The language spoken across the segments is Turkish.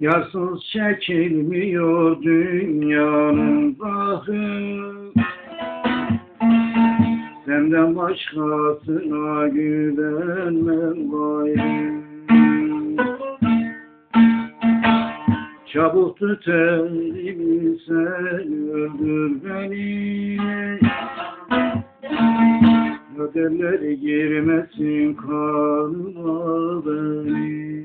Yarsız çekilmiyor dünyanın bahı Senden başkasına güvenmem gayrı. Çabuk tut elimi sen öldür beni. Kaderler girmesin kanıma benim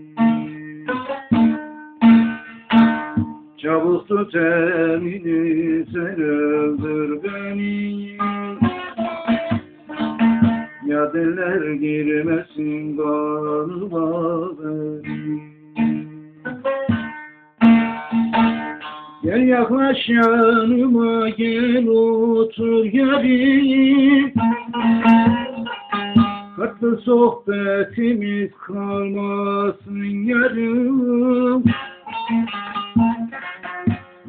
Çabuk tut elini sen öldür beni. Yadeller girmesin kanıma benim Gel yaklaş yanıma gel otur yarim Tatlı sohbetimiz kalmasın yarım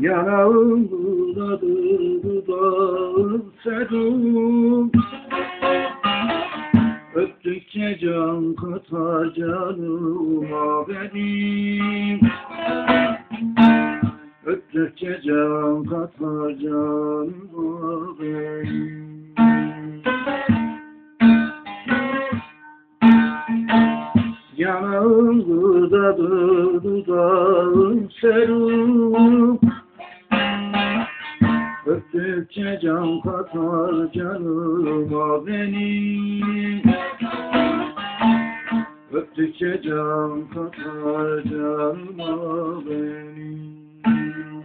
Yanağım budadır dudağım serum Öptükçe can katar canıma benim. Öptükçe can katar canıma benim. Yanağım budadır dudağım serum Öptükçe can katar canıma benim Öptükçe can katar canıma benim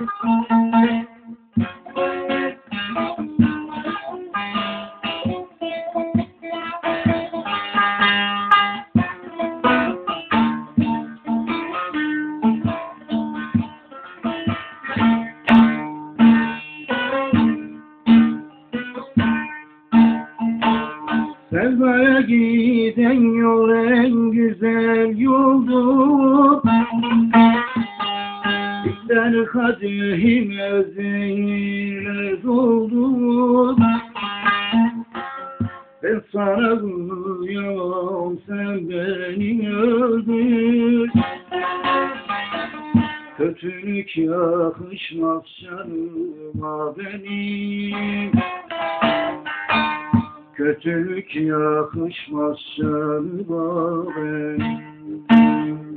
Sevdaya giden yol en güzel yoldur İster kadehime zehirle doldur Ben sana kıyamam sen beni öldür Kötülük yakışmaz canıma benim. Kötülük yakışmaz canıma benim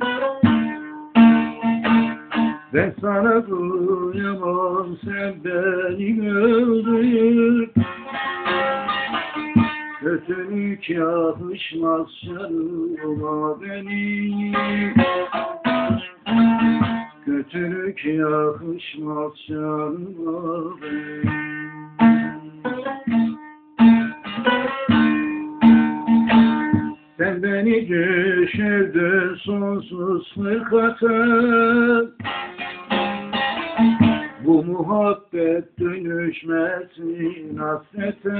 Ben sana kıyamam sen beni öldür Kötülük yakışmaz canıma benim Kötülük yakışmaz canıma benim Sen beni düşürdün sonsuz fırkata Bu muhabbet dönüşmesin hasrete.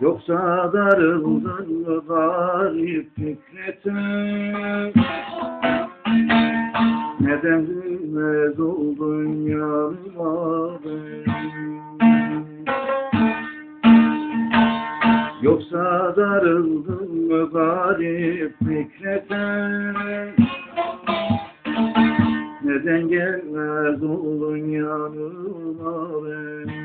Yoksa darıldın mı garip fikrete? Neden bilmez oldun yanıma Yoksa darıldın mı garip fikrete Nereden gelmez oldun yanıma beni